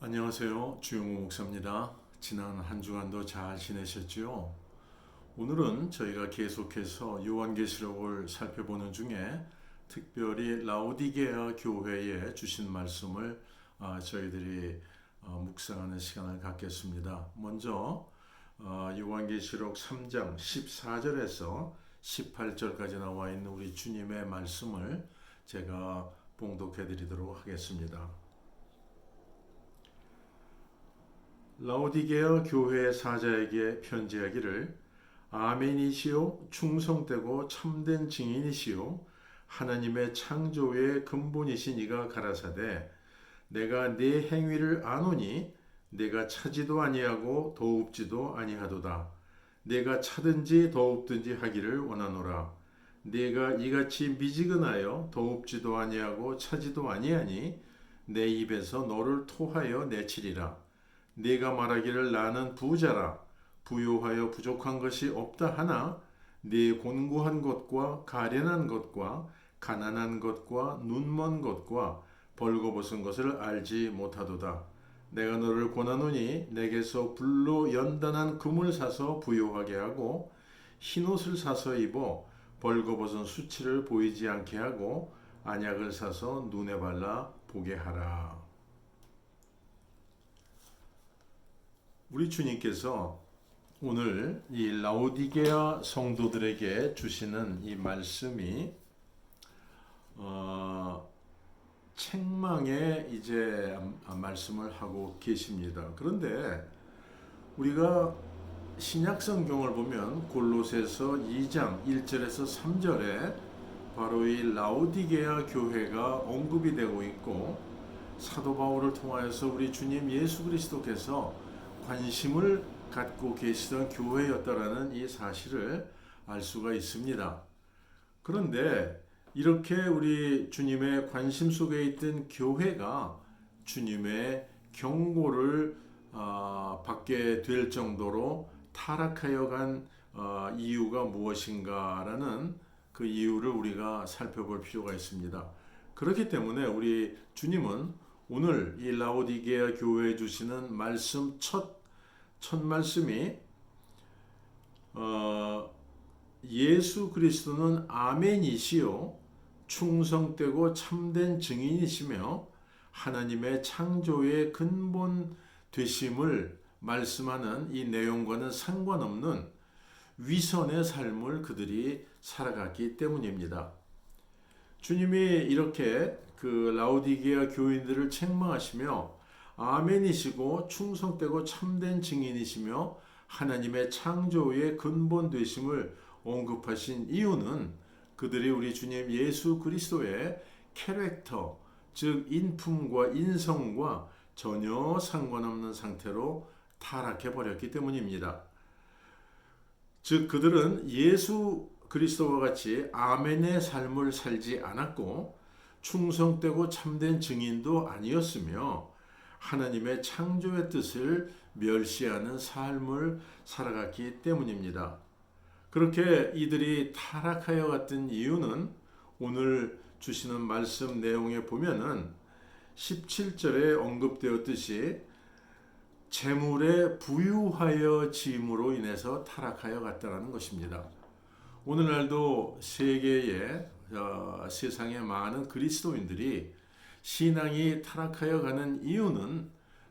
안녕하세요. 주영우 목사입니다. 지난 한 주간도 잘 지내셨지요? 오늘은 저희가 계속해서 요한계시록을 살펴보는 중에 특별히 라오디게아 교회에 주신 말씀을 아, 저희들이 어, 묵상하는 시간을 갖겠습니다. 먼저 어, 요한계시록 3장 14절에서 18절까지 나와 있는 우리 주님의 말씀을 제가 봉독해 드리도록 하겠습니다. 라오디게아 교회 사자에게 편지하기를 아멘이시요 충성되고 참된 증인이시요 하나님의 창조의 근본이신 이가 가라사대 내가 네 행위를 아노니 내가 차지도 아니하고 더웁지도 아니하도다. 내가 차든지 더웁든지 하기를 원하노라. 내가 이같이 미지근하여 더웁지도 아니하고 차지도 아니하니 내 입에서 너를 토하여 내치리라 네가 말하기를 나는 부자라 부요하여 부족한 것이 없다 하나 네 곤고한 것과 가련한 것과 가난한 것과 눈먼 것과 벌거벗은 것을 알지 못하도다 내가 너를 권하노니 내게서 불로 연단한 금을 사서 부요하게 하고 흰옷을 사서 입어 벌거벗은 수치를 보이지 않게 하고 안약을 사서 눈에 발라 보게 하라. 우리 주님께서 오늘 이 라오디게아 성도들에게 주시는 이 말씀이 어, 책망에 이제 말씀을 하고 계십니다. 그런데 우리가 신약 성경을 보면 골로새서 2장 1절에서 3절에 바로 이 라오디게아 교회가 언급이 되고 있고 사도 바울을 통하여서 우리 주님 예수 그리스도께서 관심을 갖고 계시던 교회였다라는 이 사실을 알 수가 있습니다. 그런데 이렇게 우리 주님의 관심 속에 있던 교회가 주님의 경고를 어, 받게 될 정도로 타락하여 간 어, 이유가 무엇인가라는 그 이유를 우리가 살펴볼 필요가 있습니다. 그렇기 때문에 우리 주님은 오늘 이 라오디게아 교회에 주시는 말씀 첫, 첫 말씀이 어, 예수 그리스도는 아멘이시요 충성되고 참된 증인이시며 하나님의 창조의 근본 되심을 말씀하는 이 내용과는 상관없는 위선의 삶을 그들이 살아갔기 때문입니다. 주님이 이렇게 그 라오디게아 교인들을 책망하시며 아멘이시고 충성되고 참된 증인이시며 하나님의 창조의 근본 되심을 언급하신 이유는 그들이 우리 주님 예수 그리스도의 캐릭터, 즉 인품과 인성과 전혀 상관없는 상태로 타락해 버렸기 때문입니다. 즉 그들은 예수 그리스도와 같이 아멘의 삶을 살지 않았고 충성되고 참된 증인도 아니었으며 하나님의 창조의 뜻을 멸시하는 삶을 살아갔기 때문입니다. 그렇게 이들이 타락하여 갔던 이유는 오늘 주시는 말씀 내용에 보면은 17절에 언급되었듯이 재물에 부유하여 짐으로 인해서 타락하여 갔다는 것입니다. 오늘날도 세계의 어, 세상의 많은 그리스도인들이 신앙이 타락하여 가는 이유는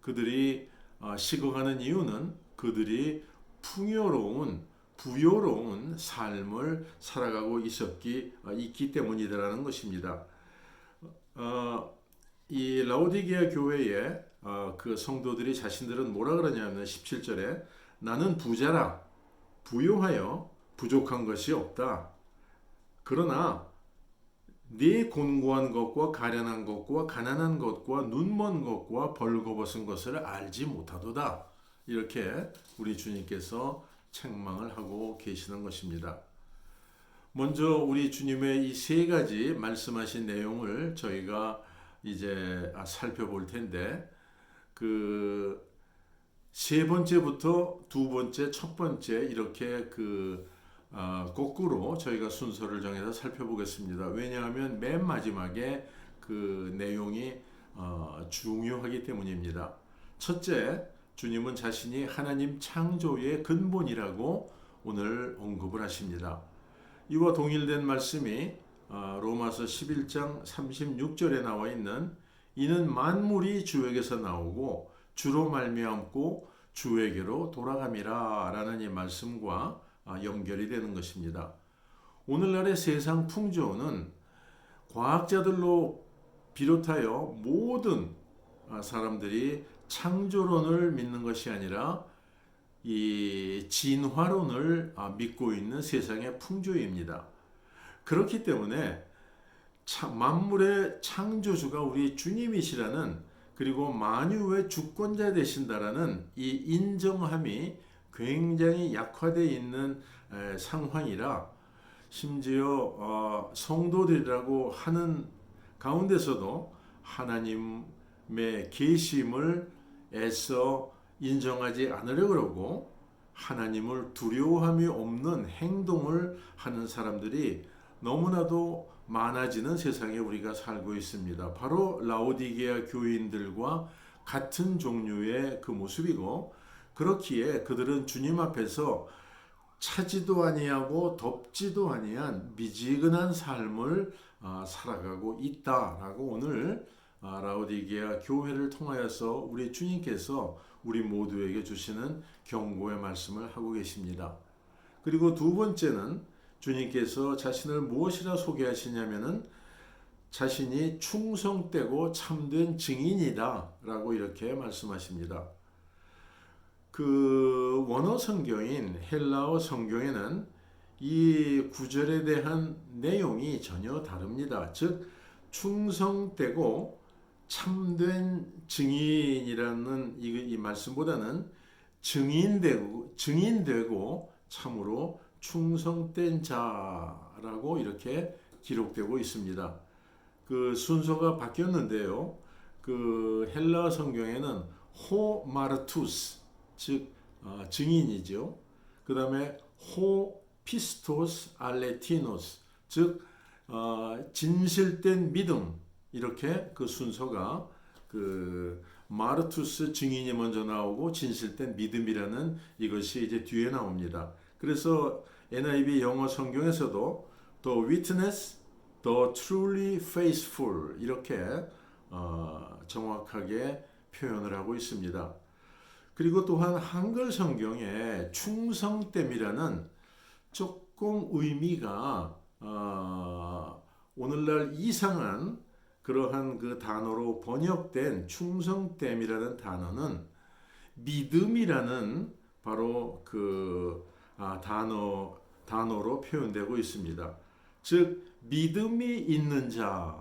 그들이 어, 식어가는 이유는 그들이 풍요로운 부요로운 삶을 살아가고 있었기 어, 있기 때문이라는 것입니다. 어, 이 라오디게아 교회의 어, 그 성도들이 자신들은 뭐라 그러냐면 17절에 나는 부자라 부요하여 부족한 것이 없다. 그러나 네 곤고한 것과 가련한 것과 가난한 것과 눈먼 것과 벌거벗은 것을 알지 못하도다. 이렇게 우리 주님께서 책망을 하고 계시는 것입니다. 먼저 우리 주님의 이 세 가지 말씀하신 내용을 저희가 이제 살펴볼 텐데 그 세 번째부터 두 번째, 첫 번째 이렇게 그 어, 거꾸로 저희가 순서를 정해서 살펴보겠습니다. 왜냐하면 맨 마지막에 그 내용이 어, 중요하기 때문입니다. 첫째, 주님은 자신이 하나님 창조의 근본이라고 오늘 언급을 하십니다. 이와 동일된 말씀이 아, 로마서 11장 36절에 나와 있는 이는 만물이 주에게서 나오고 주로 말미암고 주에게로 돌아감이라라는 이 말씀과 아, 연결이 되는 것입니다. 오늘날의 세상 풍조는 과학자들로 비롯하여 모든 아, 사람들이 창조론을 믿는 것이 아니라 이 진화론을 아, 믿고 있는 세상의 풍조입니다. 그렇기 때문에 참- 만물의 창조주가 우리 주님이시라는 그리고 만유의 주권자 되신다라는 이 인정함이 굉장히 약화되어 있는 에, 상황이라 심지어 어, 성도들이라고 하는 가운데서도 하나님의 계심을 애써 인정하지 않으려 그러고 하나님을 두려워함이 없는 행동을 하는 사람들이 너무나도 많아지는 세상에 우리가 살고 있습니다. 바로 라오디게아 교인들과 같은 종류의 그 모습이고 그렇기에 그들은 주님 앞에서 차지도 아니하고 덥지도 아니한 미지근한 삶을 아, 살아가고 있다라고 오늘 아, 라오디게아 교회를 통하여서 우리 주님께서 우리 모두에게 주시는 경고의 말씀을 하고 계십니다. 그리고 두 번째는 주님께서 자신을 무엇이라 소개하시냐면은 자신이 충성되고 참된 증인이다라고 이렇게 말씀하십니다. 그 원어 성경인 헬라어 성경에는 이 구절에 대한 내용이 전혀 다릅니다. 즉 충성되고 참된 증인이라는 이, 이 말씀보다는 증인되고 증인되고 참으로 충성된 자라고 이렇게 기록되고 있습니다. 그 순서가 바뀌었는데요. 그 헬라 성경에는 호 마르투스 즉 어, 증인이죠. 그 다음에 호 피스토스 알레티노스 즉 어, 진실된 믿음 이렇게 그 순서가 그 마르투스 증인이 먼저 나오고 진실된 믿음이라는 이것이 이제 뒤에 나옵니다. 그래서 NIV 영어 성경에서도 the witness, the truly faithful 이렇게 어, 정확하게 표현을 하고 있습니다. 그리고 또한 한글 성경에 충성됨이라는 조금 의미가 어, 오늘날 이상한 그러한 그 단어로 번역된 충성됨이라는 단어는 믿음이라는 바로 그 아, 단어 단어로 표현되고 있습니다. 즉 믿음이 있는 자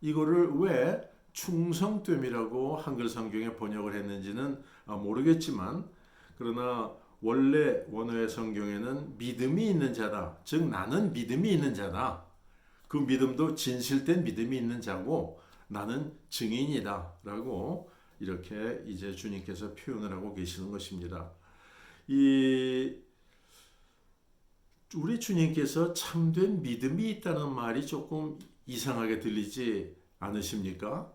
이거를 왜 충성됨이라고 한글 성경에 번역을 했는지는 아, 모르겠지만 그러나 원래 원어의 성경에는 믿음이 있는 자다. 즉 나는 믿음이 있는 자다. 그 믿음도 진실된 믿음이 있는 자고 나는 증인이다라고 이렇게 이제 주님께서 표현을 하고 계시는 것입니다. 이 우리 주님께서 참된 믿음이 있다는 말이 조금 이상하게 들리지 않으십니까?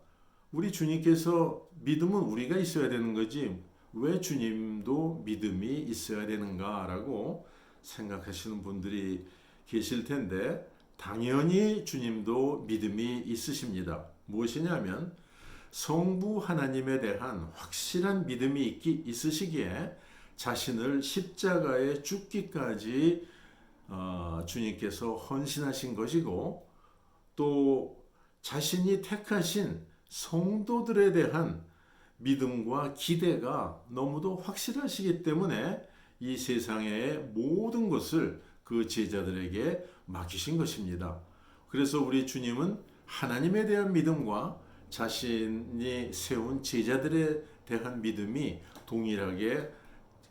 우리 주님께서 믿음은 우리가 있어야 되는 거지 왜 주님도 믿음이 있어야 되는가라고 생각하시는 분들이 계실 텐데 당연히 주님도 믿음이 있으십니다. 무엇이냐면 성부 하나님에 대한 확실한 믿음이 있기, 있으시기에 자신을 십자가에 죽기까지 어, 주님께서 헌신하신 것이고 또 자신이 택하신 성도들에 대한 믿음과 기대가 너무도 확실하시기 때문에 이 세상의 모든 것을 그 제자들에게 맡기신 것입니다. 그래서 우리 주님은 하나님에 대한 믿음과 자신이 세운 제자들에 대한 믿음이 동일하게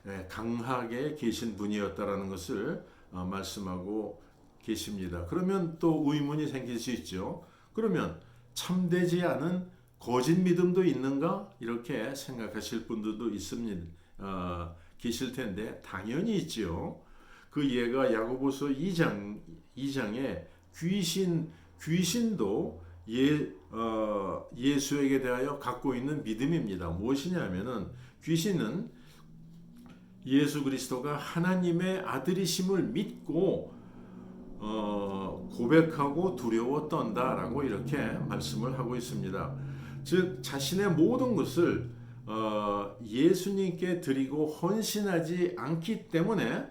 예, 강하게 계신 분이었다라는 것을 어, 말씀하고 계십니다. 그러면 또 의문이 생길 수 있죠. 그러면 참되지 않은 거짓 믿음도 있는가 이렇게 생각하실 분들도 있습니다. 어, 계실 텐데 당연히 있지요. 그 예가 야고보서 2장 2장에 귀신 귀신도 예 어, 예수에게 대하여 갖고 있는 믿음입니다. 무엇이냐면은 귀신은 예수 그리스도가 하나님의 아들이심을 믿고 어, 고백하고 두려워 떤다라고 이렇게 말씀을 하고 있습니다. 즉 자신의 모든 것을 어, 예수님께 드리고 헌신하지 않기 때문에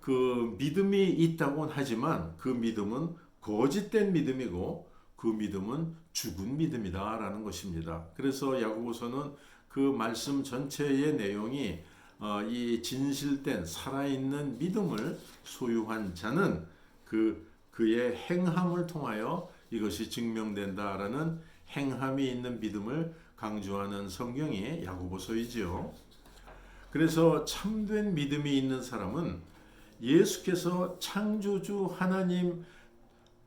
그 믿음이 있다고는 하지만 그 믿음은 거짓된 믿음이고 그 믿음은 죽은 믿음이다라는 것입니다. 그래서 야고보서는 그 말씀 전체의 내용이 어, 이 진실된 살아있는 믿음을 소유한 자는 그 그의 행함을 통하여 이것이 증명된다라는 행함이 있는 믿음을 강조하는 성경이 야고보서이지요. 그래서 참된 믿음이 있는 사람은 예수께서 창조주 하나님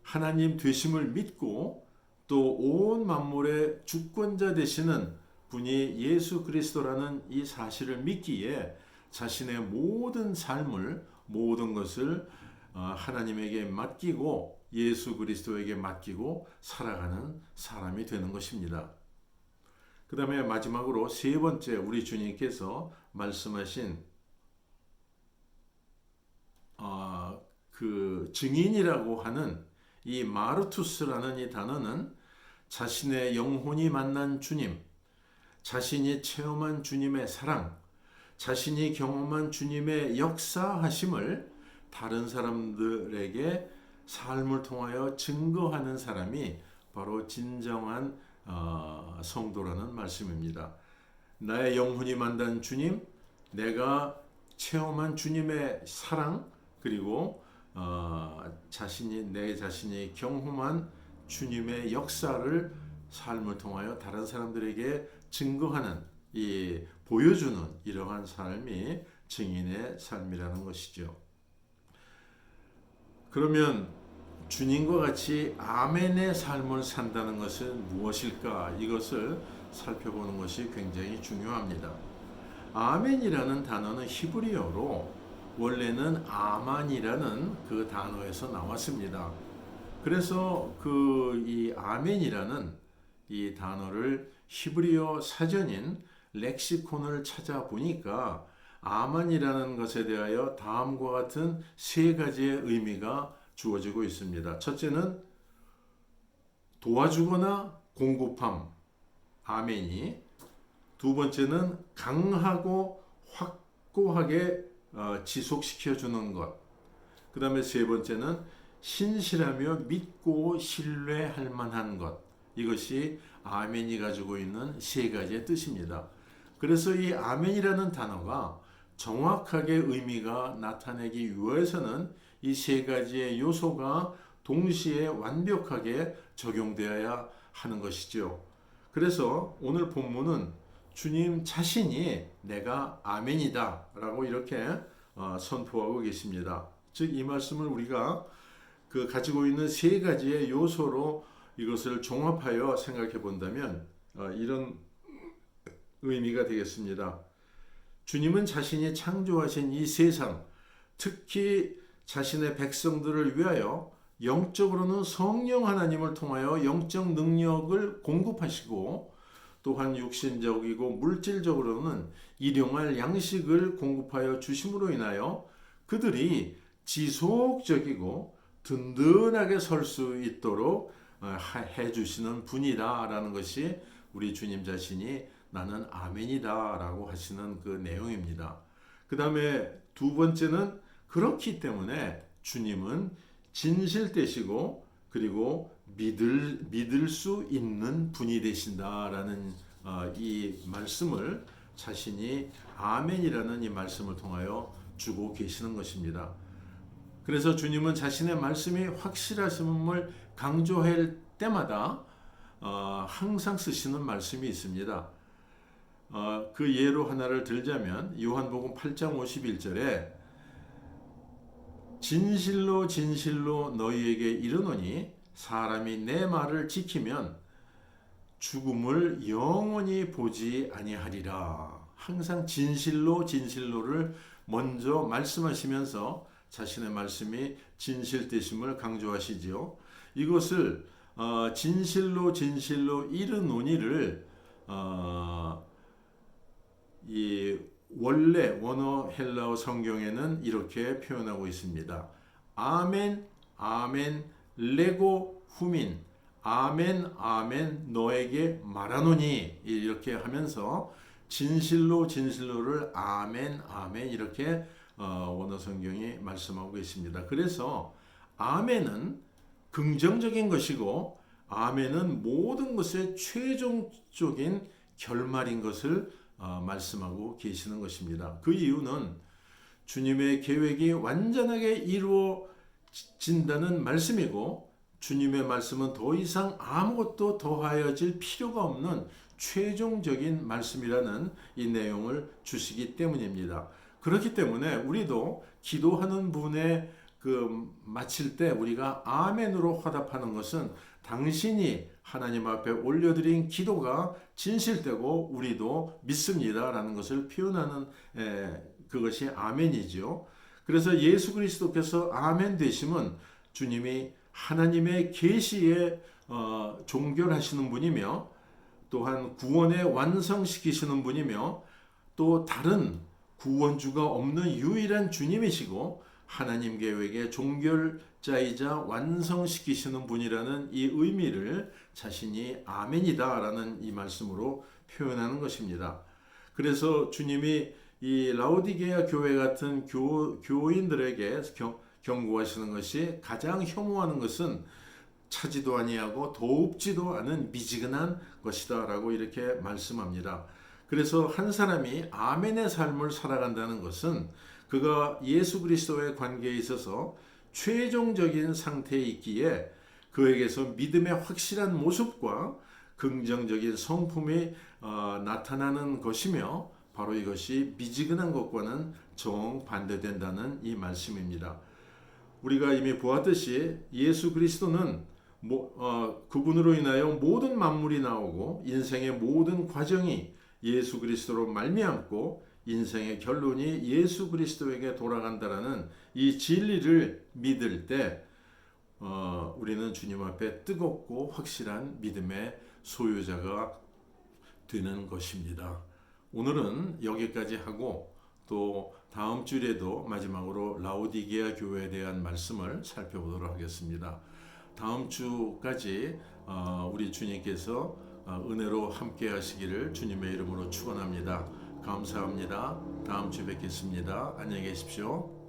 하나님 되심을 믿고 또 온 만물의 주권자 되시는 분이 예수 그리스도라는 이 사실을 믿기에 자신의 모든 삶을 모든 것을 어, 하나님에게 맡기고 예수 그리스도에게 맡기고 살아가는 사람이 되는 것입니다. 그 다음에 마지막으로 세 번째 우리 주님께서 말씀하신 어, 그 증인이라고 하는 이 마르투스라는 이 단어는 자신의 영혼이 만난 주님, 자신이 체험한 주님의 사랑, 자신이 경험한 주님의 역사하심을 다른 사람들에게 삶을 통하여 증거하는 사람이 바로 진정한 어, 성도라는 말씀입니다. 나의 영혼이 만난 주님, 내가 체험한 주님의 사랑, 그리고 어, 자신이 내 자신이 경험한 주님의 역사를 삶을 통하여 다른 사람들에게 증거하는 이 보여주는 이러한 삶이 증인의 삶이라는 것이죠. 그러면 주님과 같이 아멘의 삶을 산다는 것은 무엇일까? 이것을 살펴보는 것이 굉장히 중요합니다. 아멘이라는 단어는 히브리어로 원래는 아만이라는 그 단어에서 나왔습니다. 그래서 그 이 아멘이라는 이 단어를 히브리어 사전인 렉시콘을 찾아보니까 아만이라는 것에 대하여 다음과 같은 세 가지의 의미가 주어지고 있습니다. 첫째는 도와주거나 공급함, 아멘이. 두 번째는 강하고 확고하게 어, 지속시켜 주는 것. 그 다음에 세 번째는 신실하며 믿고 신뢰할 만한 것. 이것이 아멘이 가지고 있는 세 가지의 뜻입니다. 그래서 이 아멘이라는 단어가 정확하게 의미가 나타내기 위해서는 이 세 가지의 요소가 동시에 완벽하게 적용되어야 하는 것이죠. 그래서 오늘 본문은 주님 자신이 내가 아멘이다 라고 이렇게 어, 선포하고 계십니다. 즉 이 말씀을 우리가 그 가지고 있는 세 가지의 요소로 이것을 종합하여 생각해 본다면 어, 이런 의미가 되겠습니다. 주님은 자신이 창조하신 이 세상, 특히 자신의 백성들을 위하여 영적으로는 성령 하나님을 통하여 영적 능력을 공급하시고 또한 육신적이고 물질적으로는 일용할 양식을 공급하여 주심으로 인하여 그들이 지속적이고 든든하게 설 수 있도록 어, 해 주시는 분이다라는 것이 우리 주님 자신이 나는 아멘이다 라고 하시는 그 내용입니다. 그 다음에 두 번째는 그렇기 때문에 주님은 진실 되시고 그리고 믿을 믿을 수 있는 분이 되신다라는 어, 이 말씀을 자신이 아멘이라는 이 말씀을 통하여 주고 계시는 것입니다. 그래서 주님은 자신의 말씀이 확실하심을 강조할 때마다 어, 항상 쓰시는 말씀이 있습니다. 어, 그 예로 하나를 들자면 요한복음 8장 51절에 진실로 진실로 너희에게 이르노니 사람이 내 말을 지키면 죽음을 영원히 보지 아니하리라. 항상 진실로 진실로를 먼저 말씀하시면서 자신의 말씀이 진실되심을 강조하시지요. 이것을 어, 진실로 진실로 이르노니를 어, 이 원래 원어 헬라어 성경에는 이렇게 표현하고 있습니다. 아멘, 아멘, 레고 후민, 아멘, 아멘, 너에게 말하노니 이렇게 하면서 진실로 진실로를 아멘, 아멘 이렇게 어, 원어 성경이 말씀하고 있습니다. 그래서 아멘은 긍정적인 것이고 아멘은 모든 것의 최종적인 결말인 것을 어, 말씀하고 계시는 것입니다. 그 이유는 주님의 계획이 완전하게 이루어진다는 말씀이고 주님의 말씀은 더 이상 아무것도 더하여질 필요가 없는 최종적인 말씀이라는 이 내용을 주시기 때문입니다. 그렇기 때문에 우리도 기도하는 분의 그 마칠 때 우리가 아멘으로 화답하는 것은 당신이 하나님 앞에 올려드린 기도가 진실되고 우리도 믿습니다라는 것을 표현하는 에, 그것이 아멘이죠. 그래서 예수 그리스도께서 아멘 되심은 주님이 하나님의 계시에 어, 종결하시는 분이며 또한 구원에 완성시키시는 분이며 또 다른 구원주가 없는 유일한 주님이시고 하나님 계획의 종결 자이자 완성시키시는 분이라는 이 의미를 자신이 아멘이다라는 이 말씀으로 표현하는 것입니다. 그래서 주님이 이 라오디게아 교회 같은 교, 교인들에게 경, 경고하시는 것이 가장 혐오하는 것은 차지도 아니하고 도웁지도 않은 미지근한 것이다라고 이렇게 말씀합니다. 그래서 한 사람이 아멘의 삶을 살아간다는 것은 그가 예수 그리스도의 관계에 있어서 최종적인 상태에 있기에 그에게서 믿음의 확실한 모습과 긍정적인 성품이 어, 나타나는 것이며 바로 이것이 미지근한 것과는 정반대된다는 이 말씀입니다. 우리가 이미 보았듯이 예수 그리스도는 모, 어, 그분으로 인하여 모든 만물이 나오고 인생의 모든 과정이 예수 그리스도로 말미암고 인생의 결론이 예수 그리스도에게 돌아간다라는 이 진리를 믿을 때 어, 우리는 주님 앞에 뜨겁고 확실한 믿음의 소유자가 되는 것입니다. 오늘은 여기까지 하고 또 다음 주에도 마지막으로 라오디게아 교회에 대한 말씀을 살펴보도록 하겠습니다. 다음 주까지 어, 우리 주님께서 어, 은혜로 함께 하시기를 주님의 이름으로 축원합니다. 감사합니다. 다음 주에 뵙겠습니다. 안녕히 계십시오.